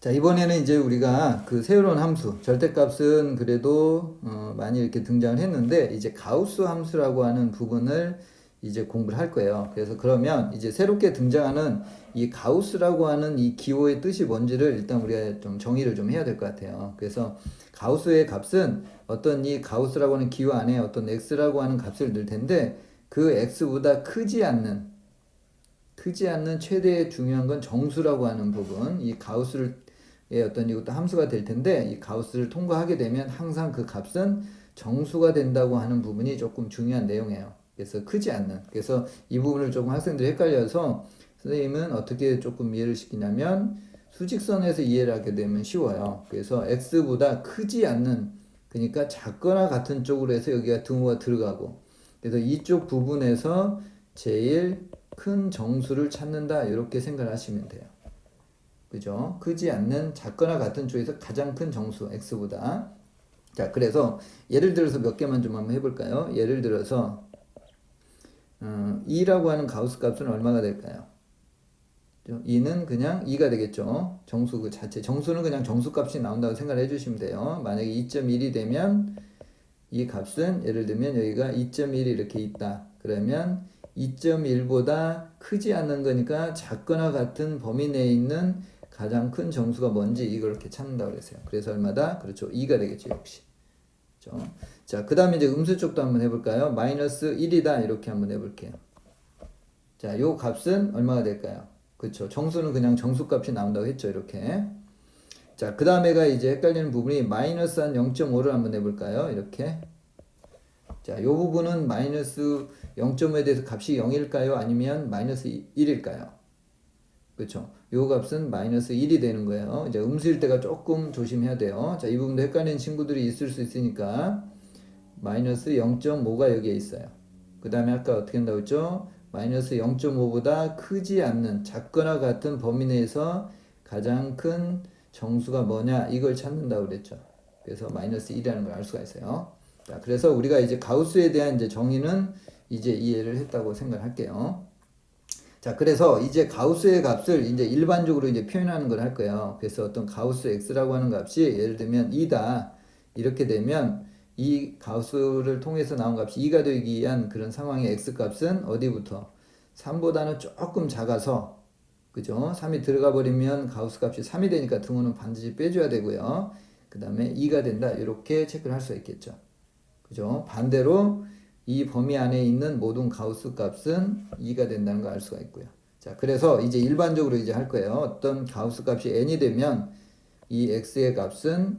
자, 이번에는 이제 우리가 그 새로운 함수, 절대값은 그래도 어, 많이 이렇게 등장을 했는데 이제 가우스 함수라고 하는 부분을 이제 공부를 할 거예요. 그래서 그러면 이제 새롭게 등장하는 이 가우스라고 하는 이 기호의 뜻이 뭔지를 일단 우리가 좀 정의를 좀 해야 될 것 같아요. 그래서 가우스의 값은 어떤 이 가우스라고 하는 기호 안에 어떤 x라고 하는 값을 넣을 텐데 그 x보다 크지 않는 크지 않는 최대의 중요한 건 정수라고 하는 부분, 이 가우스를 의 어떤 이것도 함수가 될 텐데 이 가우스를 통과하게 되면 항상 그 값은 정수가 된다고 하는 부분이 조금 중요한 내용이에요. 그래서 크지 않는. 그래서 이 부분을 조금 학생들이 헷갈려서 선생님은 어떻게 조금 이해를 시키냐면 수직선에서 이해를 하게 되면 쉬워요. 그래서 x보다 크지 않는 그러니까 작거나 같은 쪽으로 해서 여기가 등호가 들어가고 그래서 이쪽 부분에서 제일 큰 정수를 찾는다 이렇게 생각을 하시면 돼요. 그죠? 크지 않는 작거나 같은 쪽에서 가장 큰 정수 x보다 자 그래서 예를 들어서 몇 개만 좀 한번 해볼까요? 예를 들어서 어, 2라고 하는 가우스 값은 얼마가 될까요? 2는 그냥 2가 되겠죠. 정수 그 자체. 정수는 그냥 정수 값이 나온다고 생각을 해주시면 돼요. 만약에 2.1이 되면 이 값은 예를 들면 여기가 2.1이 이렇게 있다. 그러면 2.1보다 크지 않는 거니까 작거나 같은 범위 내에 있는 가장 큰 정수가 뭔지 이걸 이렇게 찾는다고 그랬어요. 그래서 얼마다? 그렇죠. 2가 되겠죠, 역시. 그렇죠? 자, 그 다음에 이제 음수 쪽도 한번 해볼까요? 마이너스 1이다. 이렇게 한번 해볼게요. 자, 요 값은 얼마가 될까요? 그렇죠. 정수는 그냥 정수값이 나온다고 했죠, 이렇게. 자, 그 다음에가 이제 헷갈리는 부분이 마이너스 한 0.5를 한번 해볼까요? 이렇게. 자, 요 부분은 마이너스 0.5에 대해서 값이 0일까요? 아니면 마이너스 1일까요? 그렇죠. 요 값은 마이너스 1이 되는 거예요. 이제 음수일 때가 조금 조심해야 돼요. 자, 이 부분도 헷갈리는 친구들이 있을 수 있으니까 마이너스 0.5가 여기에 있어요. 그 다음에 아까 어떻게 한다고 했죠? 마이너스 0.5보다 크지 않는 작거나 같은 범위 내에서 가장 큰 정수가 뭐냐 이걸 찾는다고 그랬죠. 그래서 마이너스 1이라는 걸 알 수가 있어요. 자, 그래서 우리가 이제 가우스에 대한 이제 정의는 이제 이해를 했다고 생각할게요. 자, 그래서 이제 가우스의 값을 이제 일반적으로 이제 표현하는 걸 할 거예요. 그래서 어떤 가우스 x라고 하는 값이 예를 들면 2다. 이렇게 되면 이 가우스를 통해서 나온 값이 2가 되기 위한 그런 상황의 x 값은 어디부터? 3보다는 조금 작아서 그죠? 3이 들어가 버리면 가우스 값이 3이 되니까 등호는 반드시 빼줘야 되고요. 그 다음에 2가 된다. 이렇게 체크를 할 수 있겠죠. 그죠? 반대로 이 범위 안에 있는 모든 가우스 값은 2가 된다는 걸 알 수가 있고요. 자, 그래서 이제 일반적으로 이제 할 거예요. 어떤 가우스 값이 n이 되면 이 x의 값은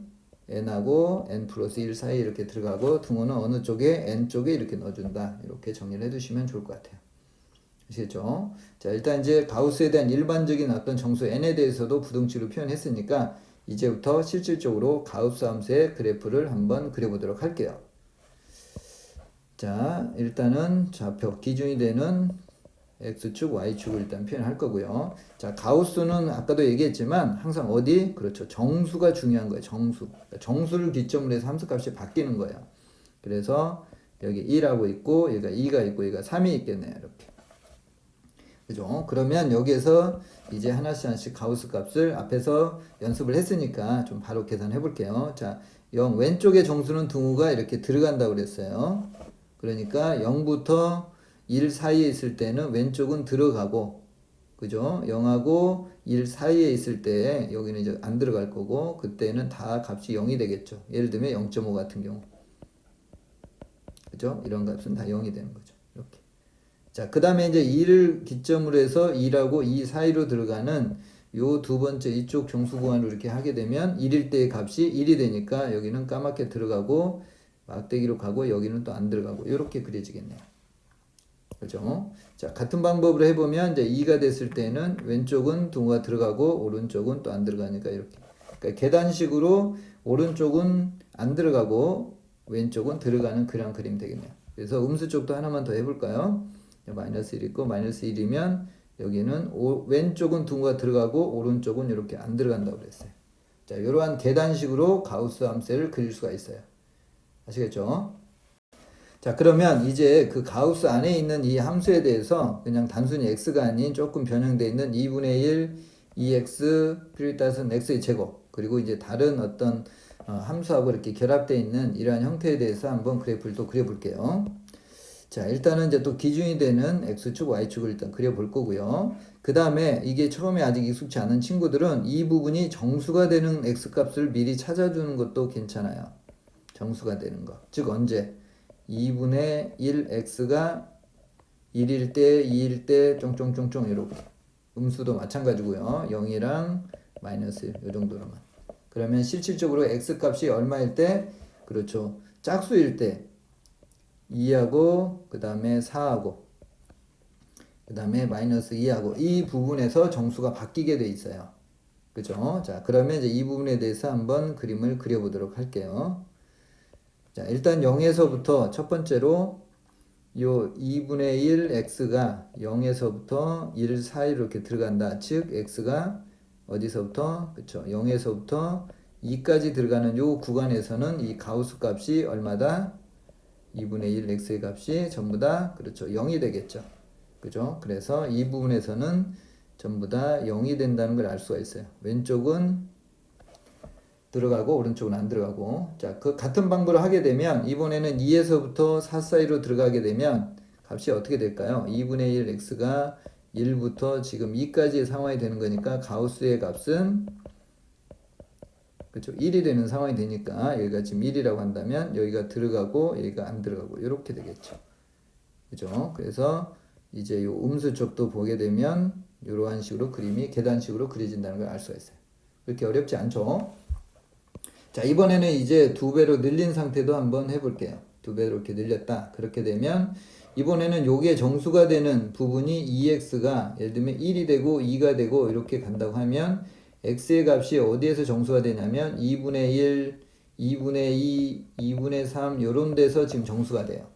n하고 n 플러스 1 사이에 이렇게 들어가고 등호는 어느 쪽에 n 쪽에 이렇게 넣어준다. 이렇게 정리를 해두시면 좋을 것 같아요. 아시겠죠? 자, 일단 이제 가우스에 대한 일반적인 어떤 정수 n에 대해서도 부등치로 표현했으니까 이제부터 실질적으로 가우스 함수의 그래프를 한번 그려보도록 할게요. 자, 일단은 좌표 기준이 되는 x축, y축을 일단 표현할 거고요. 자, 가우스는 아까도 얘기했지만 항상 어디? 그렇죠. 정수가 중요한 거예요. 정수. 그러니까 정수를 기점으로 해서 함수값이 바뀌는 거예요. 그래서 여기 1하고 있고 여기가 2가 있고 여기가 3이 있겠네요. 이렇게. 그죠? 그러면 여기에서 이제 하나씩 하나씩 가우스 값을 앞에서 연습을 했으니까 좀 바로 계산해 볼게요. 자, 0 왼쪽의 정수는 등호가 이렇게 들어간다고 그랬어요. 그러니까 0부터 1 사이에 있을 때는 왼쪽은 들어가고 그죠? 0하고 1 사이에 있을 때 여기는 이제 안 들어갈 거고 그때는 다 값이 0이 되겠죠. 예를 들면 0.5 같은 경우. 그죠? 이런 값은 다 0이 되는 거죠. 이렇게. 자, 그다음에 이제 2를 기점으로 해서 2라고 2 사이로 들어가는 요 두 번째 이쪽 정수 구간으로 이렇게 하게 되면 1일 때의 값이 1이 되니까 여기는 까맣게 들어가고 막대기로 가고 여기는 또 안 들어가고 이렇게 그려지겠네요. 그죠? 자, 같은 방법으로 해보면 이제 2가 됐을 때는 왼쪽은 등호가 들어가고 오른쪽은 또 안 들어가니까 이렇게. 그러니까 계단식으로 오른쪽은 안 들어가고 왼쪽은 들어가는 그런 그림 되겠네요. 그래서 음수 쪽도 하나만 더 해볼까요? 마이너스 1 있고 마이너스 1이면 여기는 오, 왼쪽은 등호가 들어가고 오른쪽은 이렇게 안 들어간다고 그랬어요. 자, 이러한 계단식으로 가우스 함수를 그릴 수가 있어요. 아시겠죠? 자, 그러면 이제 그 가우스 안에 있는 이 함수에 대해서 그냥 단순히 x가 아닌 조금 변형되어 있는 2분의 1 2x 필요에 따라서는 x의 제곱 그리고 이제 다른 어떤 어, 함수하고 이렇게 결합되어 있는 이러한 형태에 대해서 한번 그래프를 또 그려볼게요. 자, 일단은 이제 또 기준이 되는 x축, y축을 일단 그려볼 거고요. 그 다음에 이게 처음에 아직 익숙치 않은 친구들은 이 부분이 정수가 되는 x값을 미리 찾아주는 것도 괜찮아요. 정수가 되는 거. 즉, 언제? 2분의 1x가 1일 때, 2일 때, 쫑쫑쫑쫑 이렇게. 음수도 마찬가지고요. 0이랑 마이너스 1, 이 정도로만. 그러면 실질적으로 x 값이 얼마일 때? 그렇죠. 짝수일 때 2하고 그 다음에 4하고 그 다음에 마이너스 2하고 이 부분에서 정수가 바뀌게 돼 있어요. 그죠? 자, 그러면 이제 이 부분에 대해서 한번 그림을 그려보도록 할게요. 자, 일단 0에서부터 첫 번째로 요 2분의 1 x가 0에서부터 1 사이로 이렇게 들어간다. 즉 x가 어디서부터 그쵸 0에서부터 2까지 들어가는 요 구간에서는 이 가우스 값이 얼마다 2분의 1 x의 값이 전부 다 그렇죠 0이 되겠죠. 그죠? 그래서 이 부분에서는 전부 다 0이 된다는 걸 알 수가 있어요. 왼쪽은 들어가고 오른쪽은 안 들어가고. 자 그 같은 방법을 하게 되면 이번에는 2에서부터 4 사이로 들어가게 되면 값이 어떻게 될까요? 2분의 1 x가 1부터 지금 2까지의 상황이 되는 거니까 가우스의 값은 그렇죠 1이 되는 상황이 되니까 여기가 지금 1이라고 한다면 여기가 들어가고 여기가 안 들어가고 이렇게 되겠죠. 그죠? 그래서 이제 요 음수 쪽도 보게 되면 이러한 식으로 그림이 계단식으로 그려진다는 걸 알 수가 있어요. 그렇게 어렵지 않죠 자, 이번에는 이제 두 배로 늘린 상태도 한번 해볼게요. 두 배로 이렇게 늘렸다. 그렇게 되면 이번에는 요게 정수가 되는 부분이 2x가 예를 들면 1이 되고 2가 되고 이렇게 간다고 하면 x의 값이 어디에서 정수가 되냐면 2분의 1, 2분의 2, 2분의 3 요런 데서 지금 정수가 돼요.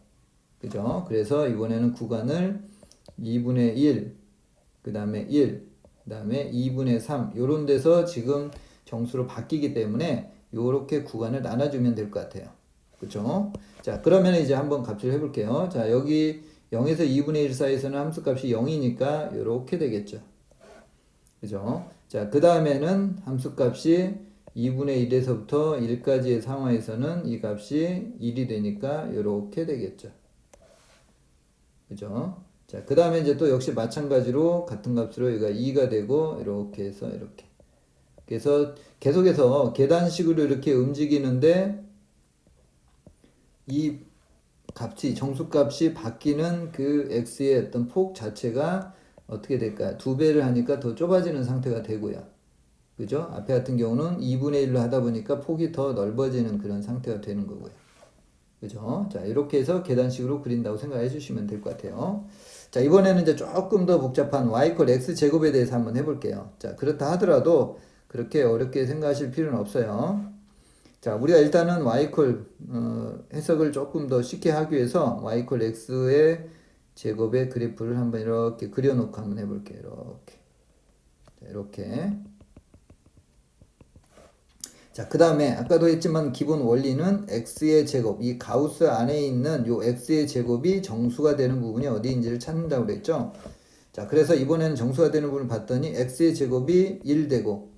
그죠? 그래서 이번에는 구간을 2분의 1, 그 다음에 1, 그 다음에 2분의 3 요런 데서 지금 정수로 바뀌기 때문에 요렇게 구간을 나눠주면 될 것 같아요. 그쵸? 자, 그러면 이제 한번 값을 해볼게요. 자, 여기 0에서 2분의 1 사이에서는 함수 값이 0이니까 요렇게 되겠죠. 그죠? 자, 그 다음에는 함수 값이 2분의 1에서부터 1까지의 상황에서는 이 값이 1이 되니까 요렇게 되겠죠. 그죠? 자, 그 다음에 이제 또 역시 마찬가지로 같은 값으로 여기가 2가 되고 이렇게 해서 이렇게. 그래서 계속해서 계단식으로 이렇게 움직이는데 이 값이 정수값이 바뀌는 그 x의 어떤 폭 자체가 어떻게 될까요? 두 배를 하니까 더 좁아지는 상태가 되고요. 그죠? 앞에 같은 경우는 2분의 1로 하다 보니까 폭이 더 넓어지는 그런 상태가 되는 거고요. 그죠? 자, 이렇게 해서 계단식으로 그린다고 생각해 주시면 될 것 같아요. 자, 이번에는 이제 조금 더 복잡한 y x 제곱에 대해서 한번 해볼게요. 자, 그렇다 하더라도 그렇게 어렵게 생각하실 필요는 없어요. 자, 우리가 일단은 y 어, 해석을 조금 더 쉽게 하기 위해서 y x의 제곱의 그래프를 한번 이렇게 그려놓고 한번 해볼게요. 이렇게. 자, 이렇게. 자, 그 다음에 아까도 했지만 기본 원리는 x의 제곱, 이 가우스 안에 있는 요 x의 제곱이 정수가 되는 부분이 어디인지를 찾는다고 그랬죠. 자, 그래서 이번에는 정수가 되는 부분을 봤더니 x의 제곱이 1 되고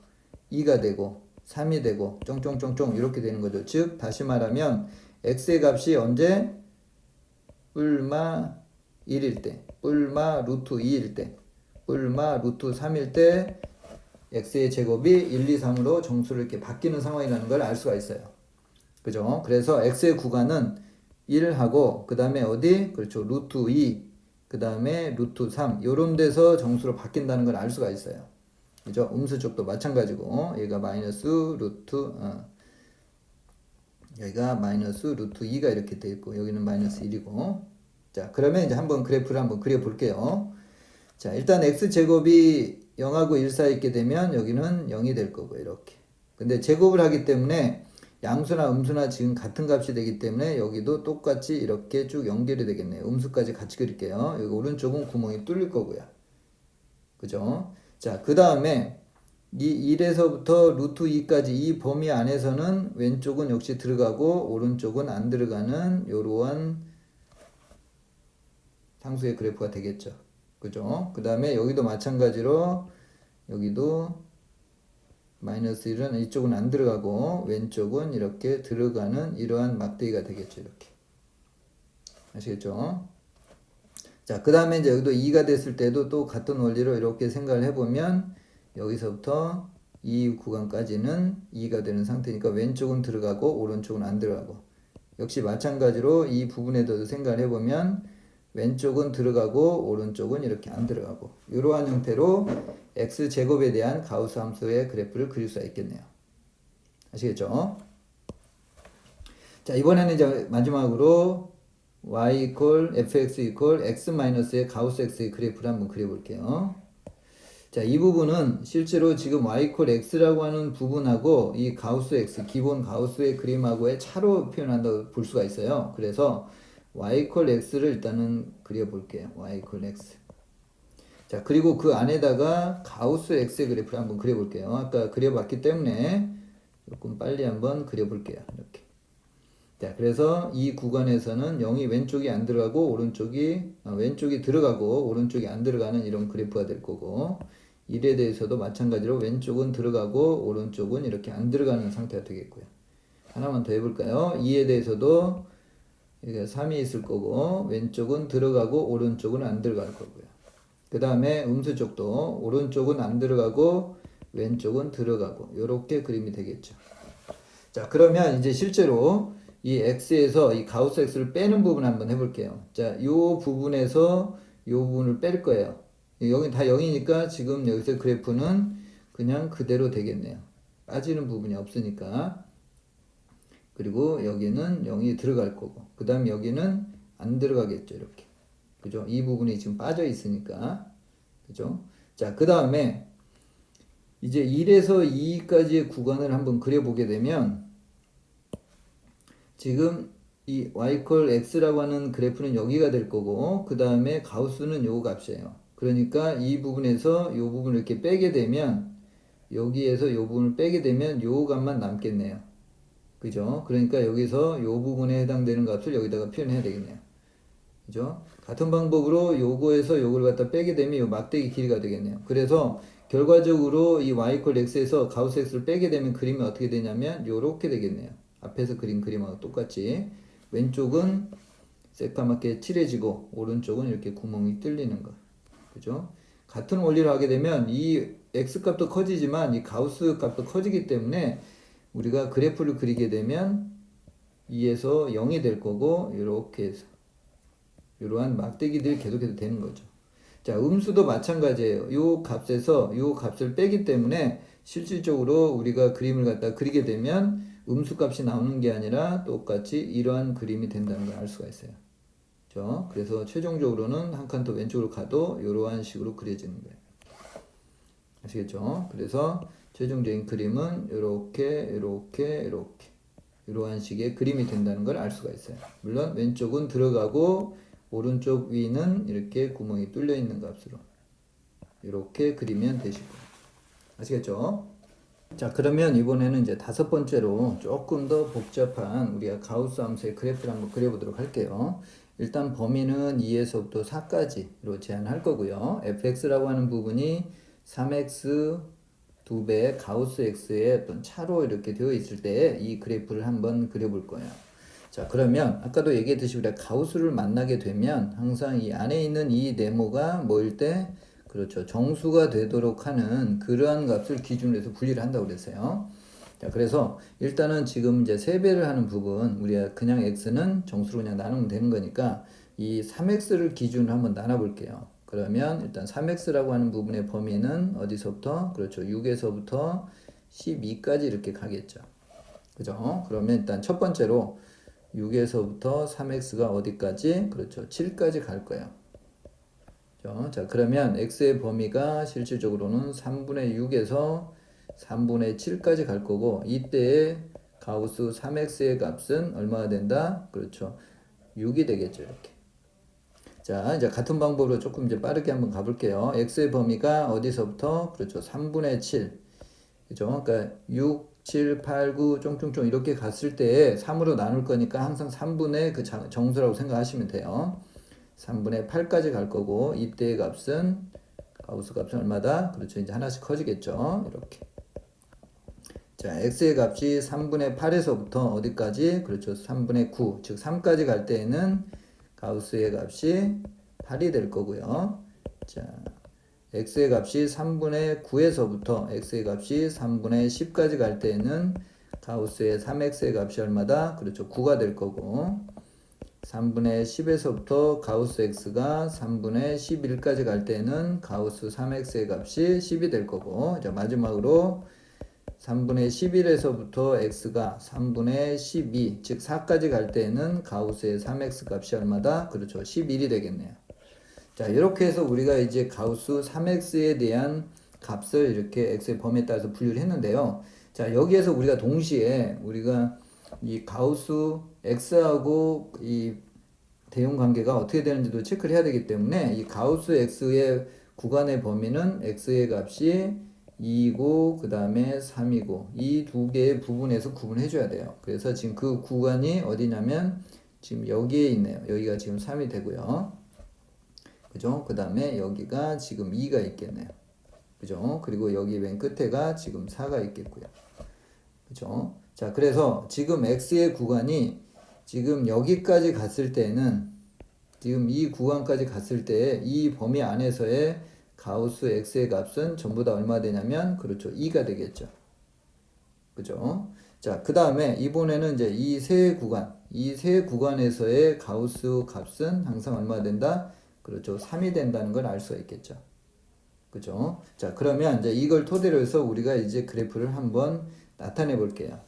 2가 되고 3이 되고 쫑쫑쫑쫑 이렇게 되는 거죠. 즉 다시 말하면 x의 값이 언제 뿔마 1일 때, 뿔마 루트 2일 때, 뿔마 루트 3일 때 x의 제곱이 1, 2, 3으로 정수를 이렇게 바뀌는 상황이라는 걸 알 수가 있어요. 그죠? 그래서 x의 구간은 1하고 그 다음에 어디? 그렇죠. 루트 2, 그 다음에 루트 3 요런 데서 정수로 바뀐다는 걸 알 수가 있어요. 그죠? 음수 쪽도 마찬가지고 얘가 마이너스 루트 어. 여기가 마이너스 루트 2가 이렇게 돼 있고 여기는 마이너스 1이고. 자 그러면 이제 한번 그래프를 한번 그려 볼게요. 자 일단 x제곱이 0하고 1 사이 있게 되면 여기는 0이 될 거고 이렇게. 근데 제곱을 하기 때문에 양수나 음수나 지금 같은 값이 되기 때문에 여기도 똑같이 이렇게 쭉 연결이 되겠네요. 음수까지 같이 그릴게요. 여기 오른쪽은 구멍이 뚫릴 거고요. 그죠 자, 그 다음에 이 1에서부터 루트 2까지 이 범위 안에서는 왼쪽은 역시 들어가고 오른쪽은 안 들어가는 이러한 상수의 그래프가 되겠죠. 그죠? 그 다음에 여기도 마찬가지로 여기도 마이너스 1은 이쪽은 안 들어가고 왼쪽은 이렇게 들어가는 이러한 막대기가 되겠죠. 이렇게. 아시겠죠? 자, 그 다음에 이제 여기도 2가 됐을 때도 또 같은 원리로 이렇게 생각을 해보면 여기서부터 이 구간까지는 2가 되는 상태니까 왼쪽은 들어가고 오른쪽은 안 들어가고 역시 마찬가지로 이 부분에도 생각을 해보면 왼쪽은 들어가고 오른쪽은 이렇게 안 들어가고 이러한 형태로 x 제곱에 대한 가우스 함수의 그래프를 그릴 수가 있겠네요. 아시겠죠? 자 이번에는 이제 마지막으로 y 이퀄 fx 이퀄 x 마이너스의 가우스 x의 그래프를 한번 그려볼게요. 자, 이 부분은 실제로 지금 y 이퀄 x라고 하는 부분하고 이 가우스 x 기본 가우스의 그림하고의 차로 표현한다고 볼 수가 있어요. 그래서 y 이퀄 x를 일단은 그려볼게요. y 이퀄 x. 자, 그리고 그 안에다가 가우스 x의 그래프를 한번 그려볼게요. 아까 그려봤기 때문에 조금 빨리 한번 그려볼게요. 이렇게. 자, 그래서 이 구간에서는 0이 왼쪽이 안 들어가고 오른쪽이 아, 왼쪽이 들어가고 오른쪽이 안 들어가는 이런 그래프가 될 거고 1에 대해서도 마찬가지로 왼쪽은 들어가고 오른쪽은 이렇게 안 들어가는 상태가 되겠고요. 하나만 더 해볼까요? 2에 대해서도 이게 3이 있을 거고 왼쪽은 들어가고 오른쪽은 안 들어갈 거고요. 그 다음에 음수 쪽도 오른쪽은 안 들어가고 왼쪽은 들어가고 이렇게 그림이 되겠죠. 자 그러면 이제 실제로 이 x에서 이 가우스 x를 빼는 부분 한번 해볼게요. 자, 요 부분에서 요 부분을 뺄 거예요. 여기 다 0이니까 지금 여기서 그래프는 그냥 그대로 되겠네요. 빠지는 부분이 없으니까. 그리고 여기는 0이 들어갈 거고. 그 다음 여기는 안 들어가겠죠. 이렇게. 그죠? 이 부분이 지금 빠져 있으니까. 그죠? 자, 그 다음에 이제 1에서 2까지의 구간을 한번 그려보게 되면 지금 이 y 콜 x라고 하는 그래프는 여기가 될 거고 그 다음에 가우스는 요 값이에요. 그러니까 이 부분에서 이 부분을 이렇게 빼게 되면 여기에서 이 부분을 빼게 되면 요 값만 남겠네요. 그죠? 그러니까 여기서 요 부분에 해당되는 값을 여기다가 표현해야 되겠네요. 그죠? 같은 방법으로 요거에서 요걸 갖다 빼게 되면 요 막대기 길이가 되겠네요. 그래서 결과적으로 이 y 콜 x에서 가우스 x를 빼게 되면 그림이 어떻게 되냐면 요렇게 되겠네요. 앞에서 그린 그림하고 똑같이 왼쪽은 새까맣게 칠해지고 오른쪽은 이렇게 구멍이 뚫리는 거. 그죠? 같은 원리로 하게 되면 이 x 값도 커지지만 이 가우스 값도 커지기 때문에 우리가 그래프를 그리게 되면 2에서 0이 될 거고 이렇게 해서 이러한 막대기들이 계속해서 되는 거죠. 자, 음수도 마찬가지예요. 요 값에서 요 값을 빼기 때문에 실질적으로 우리가 그림을 갖다 그리게 되면 음수 값이 나오는 게 아니라 똑같이 이러한 그림이 된다는 걸 알 수가 있어요. 그죠? 그래서 최종적으로는 한 칸 더 왼쪽으로 가도 이러한 식으로 그려지는 거예요. 아시겠죠? 그래서 최종적인 그림은 이렇게, 이렇게, 이렇게 이러한 식의 그림이 된다는 걸 알 수가 있어요. 물론 왼쪽은 들어가고 오른쪽 위는 이렇게 구멍이 뚫려 있는 값으로 이렇게 그리면 되시고 아시겠죠? 자 그러면 이번에는 이제 다섯 번째로 조금 더 복잡한 우리가 가우스 함수의 그래프를 한번 그려보도록 할게요. 일단 범위는 2에서부터 4까지로 제한할 거고요. fx라고 하는 부분이 3x 2배의 가우스 x의 어떤 차로 이렇게 되어 있을 때 이 그래프를 한번 그려볼 거예요. 자 그러면 아까도 얘기했듯이 우리가 가우스를 만나게 되면 항상 이 안에 있는 이 네모가 뭐일 때 그렇죠 정수가 되도록 하는 그러한 값을 기준으로 해서 분리를 한다고 그랬어요. 자 그래서 일단은 지금 이제 세배를 하는 부분 우리가 그냥 x는 정수로 그냥 나누면 되는 거니까 이 3x를 기준으로 한번 나눠 볼게요. 그러면 일단 3x라고 하는 부분의 범위는 어디서부터 그렇죠 6에서부터 12까지 이렇게 가겠죠. 그죠? 그러면 일단 첫 번째로 6에서부터 3x가 어디까지? 그렇죠. 7까지 갈 거예요. 그죠? 자, 그러면 x의 범위가 실질적으로는 3분의 6에서 3분의 7까지 갈 거고 이때의 가우스 3x의 값은 얼마가 된다? 그렇죠. 6이 되겠죠, 이렇게. 자, 이제 같은 방법으로 조금 이제 빠르게 한번 가볼게요. x의 범위가 어디서부터? 그렇죠. 3분의 7. 그죠? 그러니까 6, 7, 8, 9, 쫑쫑쫑 이렇게 갔을 때 3으로 나눌 거니까 항상 3분의 그 정수라고 생각하시면 돼요. 3분의 8까지 갈 거고 이때의 값은 가우스 값은 얼마다? 그렇죠. 이제 하나씩 커지겠죠. 이렇게. 자, x의 값이 3분의 8에서부터 어디까지? 그렇죠. 3분의 9. 즉 3까지 갈 때에는 가우스의 값이 8이 될 거고요. 자, x의 값이 3분의 9에서부터 x의 값이 3분의 10까지 갈 때에는 가우스의 3x의 값이 얼마다? 그렇죠. 9가 될 거고 3분의 10에서부터 가우스 x가 3분의 11까지 갈 때는 가우스 3x의 값이 10이 될 거고 자 마지막으로 3분의 11에서부터 x가 3분의 12, 즉 4까지 갈 때는 가우스의 3x 값이 얼마다? 그렇죠. 11이 되겠네요. 자, 이렇게 해서 우리가 이제 가우스 3x에 대한 값을 이렇게 x의 범위에 따라서 분류를 했는데요. 자, 여기에서 우리가 동시에 우리가 이 가우스 x하고 이 대응 관계가 어떻게 되는지도 체크를 해야 되기 때문에 이 가우스 x의 구간의 범위는 x의 값이 2이고 그 다음에 3이고 이 두 개의 부분에서 구분해 줘야 돼요. 그래서 지금 그 구간이 어디냐면 지금 여기에 있네요. 여기가 지금 3이 되고요. 그죠? 그 다음에 여기가 지금 2가 있겠네요. 그죠? 그리고 여기 맨 끝에가 지금 4가 있겠고요. 그죠? 자, 그래서 지금 x의 구간이 지금 여기까지 갔을 때는 지금 이 구간까지 갔을 때 이 범위 안에서의 가우스 x의 값은 전부 다 얼마 되냐면 그렇죠. 2가 되겠죠. 그죠? 자, 그 다음에 이번에는 이제 이 세 구간, 이 세 구간에서의 가우스 값은 항상 얼마 된다? 그렇죠. 3이 된다는 걸 알 수가 있겠죠. 그죠? 자, 그러면 이제 이걸 토대로 해서 우리가 이제 그래프를 한번 나타내 볼게요.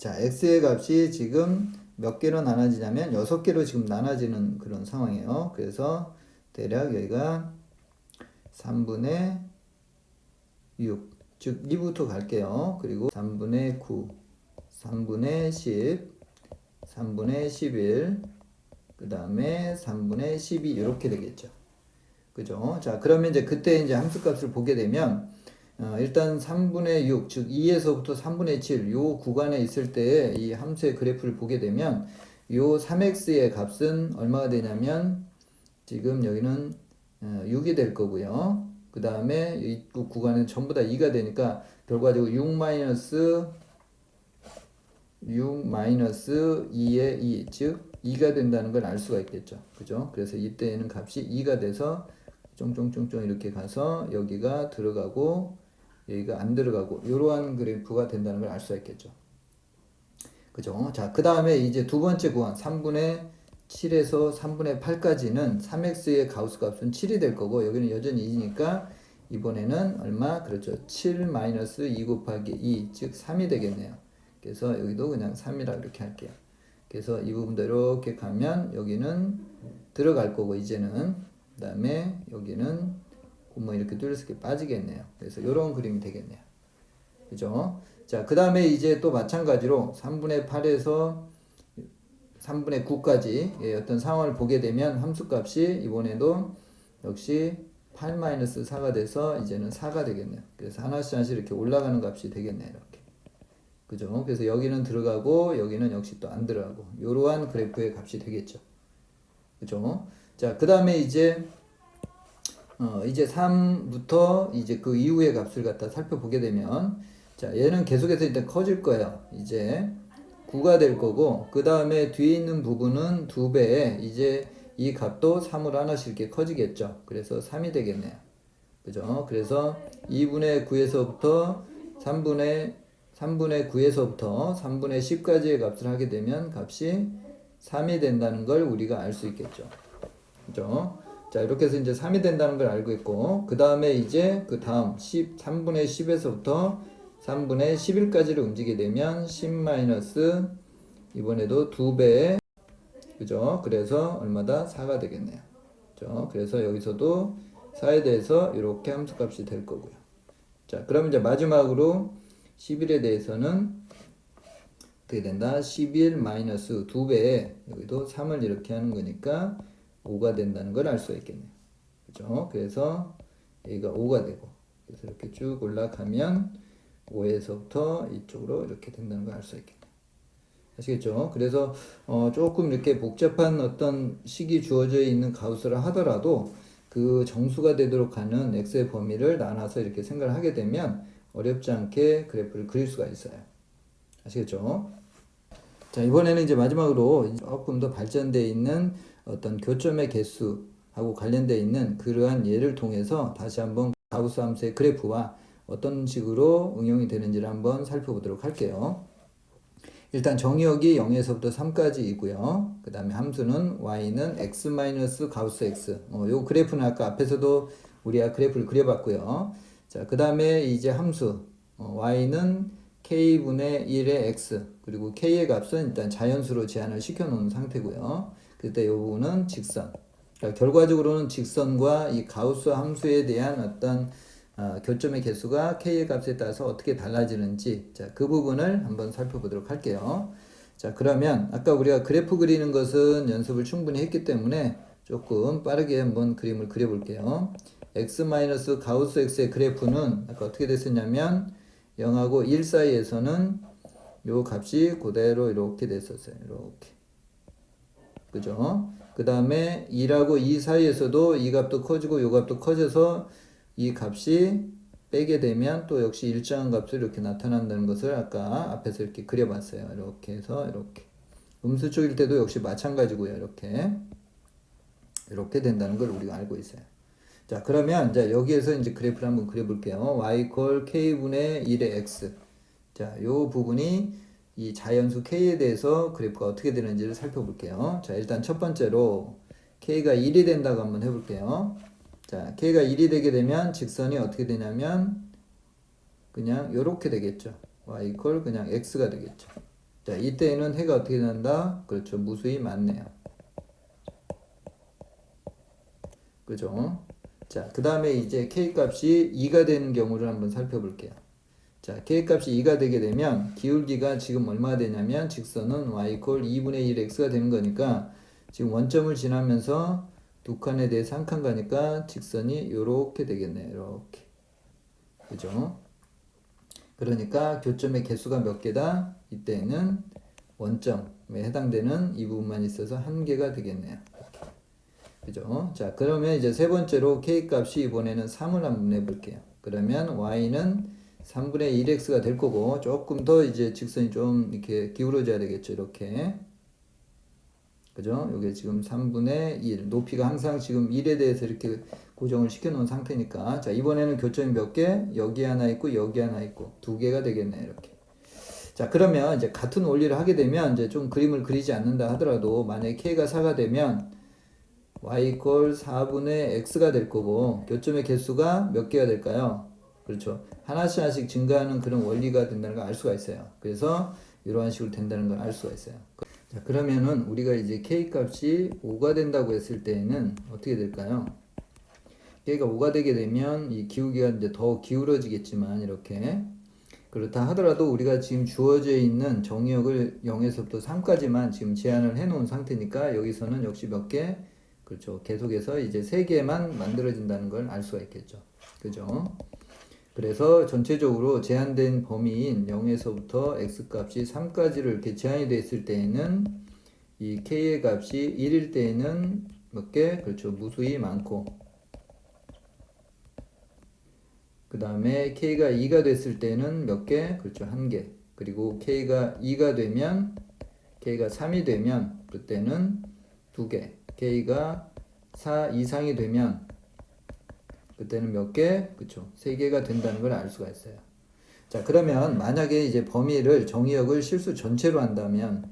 자, x의 값이 지금 몇 개로 나눠지냐면 여섯 개로 지금 나눠지는 그런 상황이에요. 그래서 대략 여기가 3분의 6, 즉 2부터 갈게요. 그리고 3분의 9, 3분의 10, 3분의 11, 그 다음에 3분의 12 이렇게 되겠죠. 그죠? 자, 그러면 이제 그때 이제 함수 값을 보게 되면 어, 일단 3분의 6, 즉 2에서부터 3분의 7, 요 구간에 있을 때이 함수의 그래프를 보게 되면 요 3x의 값은 얼마가 되냐면 지금 여기는 어, 6이 될 거고요. 그 다음에 이 구간은 전부 다 2가 되니까 결과적으로 6 마이너스 6 마이너스 2의 2, 즉 2가 된다는 걸 알 수가 있겠죠. 그죠? 그래서 이때에는 값이 2가 돼서 쫑쫑쫑쫑 이렇게 가서 여기가 들어가고 여기가 안 들어가고 이러한 그래프가 된다는 걸 알 수가 있겠죠. 그죠? 자, 그 다음에 이제 두 번째 구간 3분의 7에서 3분의 8까지는 3x의 가우스 값은 7이 될 거고 여기는 여전히 2니까 이번에는 얼마? 그렇죠. 7 마이너스 2 곱하기 2, 즉 3이 되겠네요. 그래서 여기도 그냥 3이라 이렇게 할게요. 그래서 이 부분도 이렇게 가면 여기는 들어갈 거고 이제는 그 다음에 여기는 이렇게 뚫려서 이렇게 빠지겠네요. 그래서 이런 그림이 되겠네요. 그죠? 자, 그 다음에 이제 또 마찬가지로 3분의 8에서 3분의 9까지 예, 어떤 상황을 보게 되면 함수값이 이번에도 역시 8-4가 돼서 이제는 4가 되겠네요. 그래서 하나씩 하나씩 이렇게 올라가는 값이 되겠네요. 이렇게. 그죠? 그래서 여기는 들어가고 여기는 역시 또 안 들어가고 이러한 그래프의 값이 되겠죠. 그죠? 자, 그 다음에 이제 어, 이제 3부터 이제 그 이후의 값을 갖다 살펴보게 되면 자, 얘는 계속해서 일단 커질 거예요. 이제 9가 될 거고 그 다음에 뒤에 있는 부분은 두 배에 이제 이 값도 3으로 하나씩 이렇게 커지겠죠. 그래서 3이 되겠네요. 그죠? 그래서 2분의 9에서부터 3분의 3분의 9에서부터 3분의 10까지의 값을 하게 되면 값이 3이 된다는 걸 우리가 알 수 있겠죠. 그죠? 자, 이렇게 해서 이제 3이 된다는 걸 알고 있고, 그 다음에 이제 그 다음 10, 3분의 10에서부터 3분의 11까지를 움직이게 되면 10 마이너스 이번에도 2배, 그죠? 그래서 얼마다? 4가 되겠네요. 그죠? 그래서 여기서도 4에 대해서 이렇게 함수값이 될 거고요. 자, 그럼 이제 마지막으로 11에 대해서는 어떻게 된다? 11 마이너스 2배에 여기도 3을 이렇게 하는 거니까 5가 된다는 걸 알 수가 있겠네요. 그죠? 그래서 여기가 5가 되고 그래서 이렇게 쭉 올라가면 5에서부터 이쪽으로 이렇게 된다는 걸 알 수 있겠네요. 아시겠죠? 그래서 어 조금 이렇게 복잡한 어떤 식이 주어져 있는 가우스라 하더라도 그 정수가 되도록 하는 x의 범위를 나눠서 이렇게 생각을 하게 되면 어렵지 않게 그래프를 그릴 수가 있어요. 아시겠죠? 자, 이번에는 이제 마지막으로 조금 더 발전되어 있는 어떤 교점의 개수하고 관련되어 있는 그러한 예를 통해서 다시 한번 가우스 함수의 그래프와 어떤 식으로 응용이 되는지를 한번 살펴보도록 할게요. 일단 정의역이 0에서부터 3까지이고요. 그 다음에 함수는 y는 x 마이너스 가우스 x. 어, 요 그래프는 아까 앞에서도 우리가 그래프를 그려봤고요. 자, 그 다음에 이제 함수 어, y는 k분의 1의 x 그리고 k의 값은 일단 자연수로 제한을 시켜놓은 상태고요. 그때 이 부분은 직선. 그러니까 결과적으로는 직선과 이 가우스 함수에 대한 어떤 어, 교점의 개수가 k의 값에 따라서 어떻게 달라지는지 자, 그 부분을 한번 살펴보도록 할게요. 자, 그러면 아까 우리가 그래프 그리는 것은 연습을 충분히 했기 때문에 조금 빠르게 한번 그림을 그려볼게요. x 마이너스 가우스 x의 그래프는 아까 어떻게 됐었냐면 0하고 1 사이에서는 요 값이 그대로 이렇게 됐었어요. 이렇게. 그죠? 그 다음에 1하고 2 사이에서도 이 값도 커지고 요 값도 커져서 이 값이 빼게 되면 또 역시 일정한 값으로 이렇게 나타난다는 것을 아까 앞에서 이렇게 그려봤어요. 이렇게 해서 이렇게. 음수 쪽일 때도 역시 마찬가지고요. 이렇게. 이렇게 된다는 걸 우리가 알고 있어요. 자, 그러면 자, 여기에서 이제 그래프를 한번 그려볼게요. y 콜 k분의 1의 x. 자, 요 부분이 이 자연수 k에 대해서 그래프가 어떻게 되는지를 살펴볼게요. 자, 일단 첫 번째로 k가 1이 된다고 한번 해볼게요. 자, k가 1이 되게 되면 직선이 어떻게 되냐면 그냥 요렇게 되겠죠. y 콜 그냥 x가 되겠죠. 자, 이때는 해가 어떻게 된다? 그렇죠. 무수히 많네요. 그죠? 자, 그 다음에 이제 k 값이 2가 되는 경우를 한번 살펴볼게요. 자, k 값이 2가 되게 되면 기울기가 지금 얼마 되냐면 직선은 y 콜 2분의 1 x가 되는 거니까 지금 원점을 지나면서 두 칸에 대해서 한 칸 가니까 직선이 요렇게 되겠네요. 이렇게. 그죠? 그러니까 교점의 개수가 몇 개다? 이때는 원점에 해당되는 이 부분만 있어서 한 개가 되겠네요. 이렇게. 그죠? 자, 그러면 이제 세 번째로 k 값이 이번에는 3을 한번 내볼게요. 그러면 y는 3분의 1x가 될 거고 조금 더 이제 직선이 좀 이렇게 기울어져야 되겠죠. 이렇게. 그죠? 이게 지금 3분의 1. 높이가 항상 지금 1에 대해서 이렇게 고정을 시켜 놓은 상태니까. 자, 이번에는 교점이 몇 개? 여기 하나 있고, 여기 하나 있고. 두 개가 되겠네, 이렇게. 자, 그러면 이제 같은 원리를 하게 되면 이제 좀 그림을 그리지 않는다 하더라도 만약에 k가 4가 되면 y 이퀄 4분의 x가 될 거고, 교점의 개수가 몇 개가 될까요? 그렇죠. 하나씩 하나씩 증가하는 그런 원리가 된다는 걸 알 수가 있어요. 그래서 이러한 식으로 된다는 걸 알 수가 있어요. 자, 그러면은 우리가 이제 k 값이 5가 된다고 했을 때는 어떻게 될까요? k가 5가 되게 되면 이 기울기가 이제 더 기울어지겠지만 이렇게 그렇다 하더라도 우리가 지금 주어져 있는 정의역을 0에서부터 3까지만 지금 제한을 해 놓은 상태니까 여기서는 역시 몇 개? 그렇죠. 계속해서 이제 3개만 만들어진다는 걸 알 수가 있겠죠. 그죠? 그래서 전체적으로 제한된 범위인 0에서부터 x 값이 3까지를 이렇게 제한이 됐을 때에는 이 k의 값이 1일 때에는 몇 개? 그렇죠. 무수히 많고 그 다음에 k가 2가 됐을 때는 몇 개? 그렇죠. 한 개. 그리고 k가 2가 되면 k가 3이 되면 그때는 두 개. k가 4 이상이 되면 그때는 몇 개? 그쵸. 세 개가 된다는 걸 알 수가 있어요. 자, 그러면 만약에 이제 범위를 정의역을 실수 전체로 한다면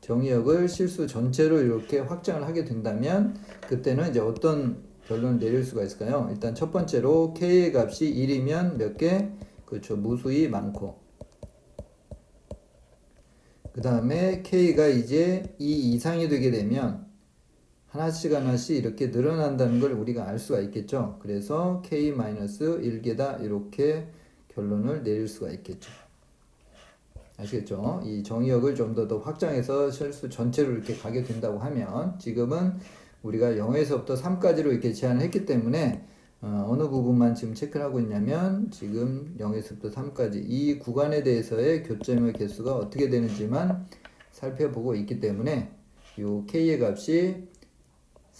정의역을 실수 전체로 이렇게 확장을 하게 된다면 그때는 이제 어떤 결론을 내릴 수가 있을까요? 일단 첫 번째로 k의 값이 1이면 몇 개? 그렇죠. 무수히 많고 그 다음에 k가 이제 2 이상이 되게 되면 하나씩 하나씩 이렇게 늘어난다는 걸 우리가 알 수가 있겠죠. 그래서 k-1개다 이렇게 결론을 내릴 수가 있겠죠. 아시겠죠? 이 정의역을 좀 더 더 확장해서 실수 전체로 이렇게 가게 된다고 하면 지금은 우리가 0에서부터 3까지로 이렇게 제한을 했기 때문에 어, 느 부분만 지금 체크를 하고 있냐면 지금 0에서부터 3까지 이 구간에 대해서의 교점의 개수가 어떻게 되는지만 살펴보고 있기 때문에 이 k의 값이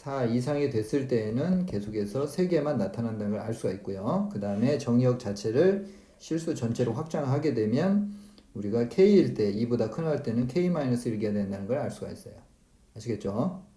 4 이상이 됐을 때에는 계속해서 3개만 나타난다는 걸 알 수가 있고요. 그 다음에 정의역 자체를 실수 전체로 확장하게 되면 우리가 K일 때 2보다 큰 할 때는 K-1가 된다는 걸 알 수가 있어요. 아시겠죠?